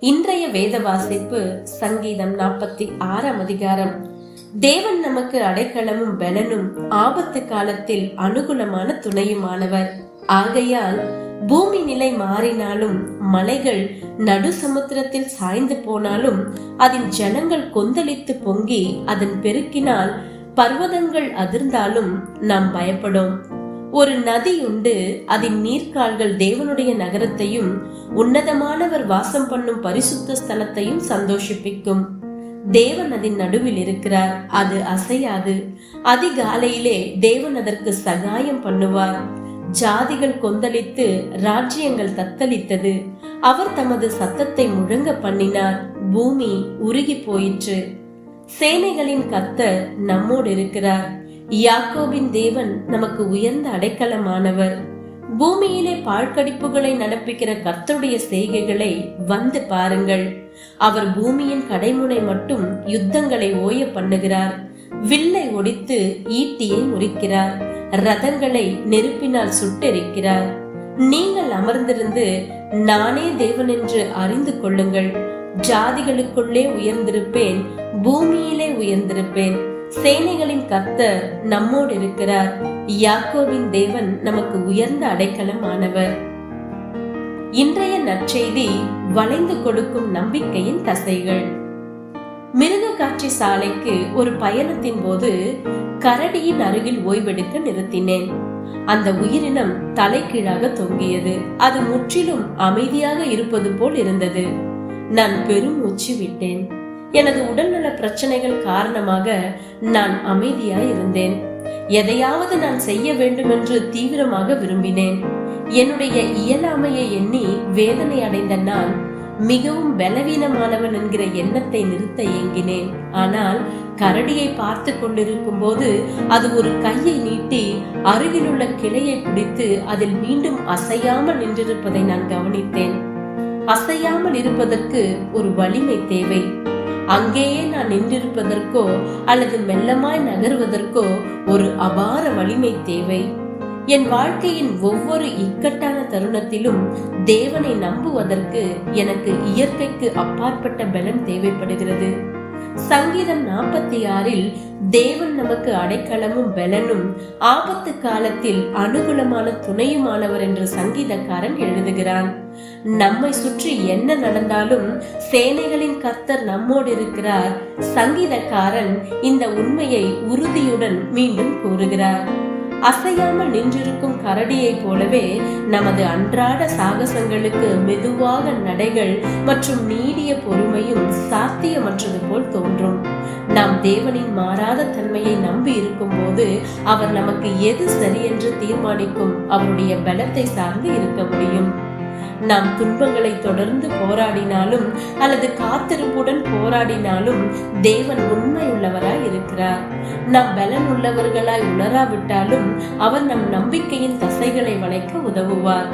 இன்றைய வேத வாசிப்பு சங்கீதம் நாற்பத்தி ஆறாம் அதிகாரம். தேவன் நமக்கு அடைக்கலமும் பலனும் ஆபத்து காலத்தில் அனுகூலமான துணையுமானவர். ஆகையால் பூமி நிலை மாறினாலும் மலைகள் நடு சமுத்திரத்தில் சாய்ந்து போனாலும் அதன் ஜனங்கள் கொந்தளித்து பொங்கி அதன் பெருக்கினால் பர்வதங்கள் அதிர்ந்தாலும் நாம் பயப்படும். ஒரு நதி உண்டு அதன் நீர்க்கால்கள் தேவனுடைய நகரத்தையும் உன்னதமானவர் வாசம் பண்ணும் பரிசுத்த ஸ்தலத்தையும் சந்தோஷிப்பிக்கும். தேவன் அதன் நடுவில் இருக்கிறார் அது அசையாது. அதிகாலையிலே தேவன் அதற்கு சகாயம் பண்ணுவார். ஜாதிகள் கொந்தளித்து ராஜ்யங்கள் தத்தளித்தது. அவர் தமது சத்தத்தை முழங்க பண்ணினார் பூமி உருகி போயிற்று. சேனைகளின் கத்தர் நம்மோடு இருக்கிறார். யாக்கோபின் தேவன் நமக்கு உயர்ந்த அடைக்கலமானவர். பூமியிலே பாழ்கடிப்புகளை நடப்பிக்கிற கர்த்தருடைய செய்கைகளை வந்து பாருங்கள். அவர் பூமியின் கடைமுனை மட்டும் யுத்தங்களை ஓய பண்ணுகிறார். வில்லை ஒடித்து ஈட்டியை முறிக்கிறார். ரதங்களை நெருப்பினால் சுட்டெரிக்கிறார். நீங்கள் அமர்ந்திருந்து நானே தேவன் என்று அறிந்து கொள்ளுங்கள். ஜாதிகளுக்குள்ளே உயர்ந்திருப்பேன் பூமியிலே உயர்ந்திருப்பேன். சேனைகளின் கர்த்தர் நம்மோடு இருக்கிறார். யாக்கோவின் தேவன் நமக்கு உயர்ந்த அடைக்கலமானவர். இன்றைய நற்செய்தி வளைந்து கொடுக்கும் நம்பிக்கையின் தசைகள். மிருக காட்சி சாலைக்கு ஒரு பயணத்தின் போது கரடியின் அருகில் ஓய்வெடுக்க நிறுத்தினேன். அந்த உயிரினம் தலைகீழாக தொங்கியது. அது முற்றிலும் அமைதியாக இருப்பது போல் இருந்தது. நான் பெரும் மூச்சு விட்டேன். எனது உடல்நல பிரச்சனைகள் காரணமாக நான் அமைதியாய் இருந்தேன் எதையாவது நான் செய்ய வேண்டும் என்று தீவிரமாக விரும்பினேன். என்னுடைய இயலாமையை எண்ணி வேதனை அடைந்த நான் மிகவும் பலவீனமானவன் என்கிற எண்ணத்தை நிறுத்த ஏங்கினேன். ஆனால் கரடியை பார்த்து கொண்டிருக்கும் போது அது ஒரு கையை நீட்டி அருகிலுள்ள கிளையை பிடித்து அதில் மீண்டும் அசையாமல் நின்றிருப்பதை நான் கவனித்தேன். அசையாமல் இருப்பதற்கு ஒரு வலிமை தேவை. அங்கேயே நான் நின்றிருப்பதற்கோ அல்லது மெல்லமாய் நகர்வதற்கோ ஒரு அபார வலிமை தேவை. என் வாழ்க்கையின் ஒவ்வொரு இக்கட்டான தருணத்திலும் தேவனை நம்புவதற்கு எனக்கு இயற்கைக்கு அப்பாற்பட்ட பலன் தேவைப்படுகிறது. சங்கீதம் நாற்பத்தி ஆறில் தேவன் நமக்கு அடைக்கலமும் பலனும் ஆபத்து காலத்தில் அனுகூலமான துணையுமானவர் என்று சங்கீதக்காரன் எழுதுகிறான். நம்மை சுற்றி என்ன நடந்தாலும் சேனைகளின் கர்த்தர் நம்மோடு இருக்கிறார். சங்கீதக்காரன் இந்த உண்மையை உறுதியுடன் மீண்டும் கூறுகிறார். அசையாமல் நின்றிருக்கும் கரடியைப் போலவே நமது அன்றாட சாகசங்களுக்கு மெதுவாக நடைகள் மற்றும் நீடிய பொருள் சாத்தியமற்றது போல் தோன்றும். நாம் தேவனின் மாறாத தன்மையை நம்பி இருக்கும் போது அவர் நமக்கு எது சரி என்று தீர்மானிக்கும் அவருடைய பலத்தை சார்ந்து இருக்க முடியும். நாம் துன்பங்களை தொடர்ந்து போராடினாலும் அல்லது காத்திருப்புடன் போராடினாலும் தேவன் உண்மையுள்ளவராய் இருக்கிறார். நாம் பலன் உள்ளவர்களாய் உணராவிட்டாலும் அவர் நம் நம்பிக்கையின் தசைகளை வளைக்க உதவுவார்.